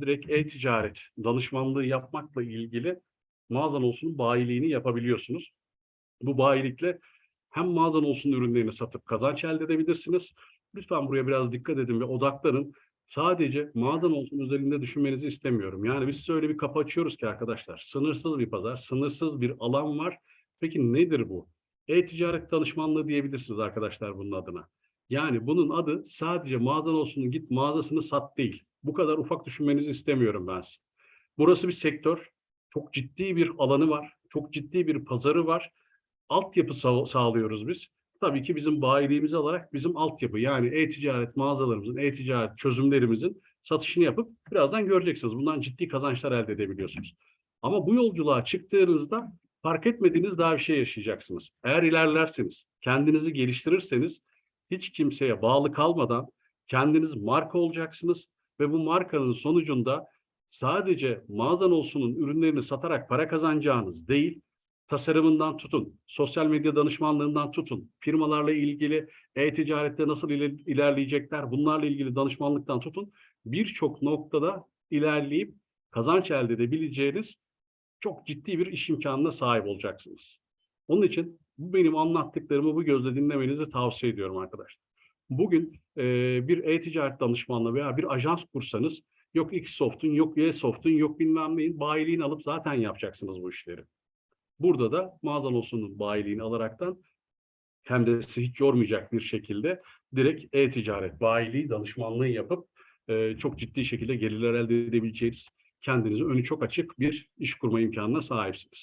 direkt e-ticaret danışmanlığı yapmakla ilgili mağazan olsun bayiliğini yapabiliyorsunuz. Bu bayilikle hem mağazan olsun ürünlerini satıp kazanç elde edebilirsiniz. Lütfen buraya biraz dikkat edin ve odaklanın. Sadece mağazan olsun üzerinde düşünmenizi istemiyorum. Yani biz size öyle bir kapı açıyoruz ki arkadaşlar. Sınırsız bir pazar, sınırsız bir alan var. Peki nedir bu? E-ticaret danışmanlığı diyebilirsiniz arkadaşlar bunun adına. Yani bunun adı sadece mağazan olsun git mağazasını sat değil. Bu kadar ufak düşünmenizi istemiyorum ben size. Burası bir sektör. Çok ciddi bir alanı var. Çok ciddi bir pazarı var. Altyapı sağ- sağlıyoruz biz. Tabii ki bizim bayiliğimiz alarak bizim altyapı yani e-ticaret mağazalarımızın, e-ticaret çözümlerimizin satışını yapıp birazdan göreceksiniz. Bundan ciddi kazançlar elde edebiliyorsunuz. Ama bu yolculuğa çıktığınızda fark etmediğiniz daha bir şey yaşayacaksınız. Eğer ilerlerseniz, kendinizi geliştirirseniz hiç kimseye bağlı kalmadan kendiniz marka olacaksınız ve bu markanın sonucunda sadece mağazan olsunun ürünlerini satarak para kazanacağınız değil, tasarımından tutun, sosyal medya danışmanlığından tutun, firmalarla ilgili e-ticarette nasıl iler- ilerleyecekler, bunlarla ilgili danışmanlıktan tutun, birçok noktada ilerleyip kazanç elde edebileceğiniz çok ciddi bir iş imkanına sahip olacaksınız. Onun için bu benim anlattıklarımı bu gözle dinlemenizi tavsiye ediyorum arkadaşlar. Bugün e, bir e-ticaret danışmanlığı veya bir ajans kursanız yok X soft'un, yok Y soft'un, yok bilmem neyin bayiliğini alıp zaten yapacaksınız bu işleri. Burada da mağazan olsunun bayiliğini alaraktan hem de sizi hiç yormayacak bir şekilde direkt e-ticaret bayiliği danışmanlığı yapıp e, çok ciddi şekilde gelirler elde edebileceğiniz kendinize önü çok açık bir iş kurma imkanına sahipsiniz.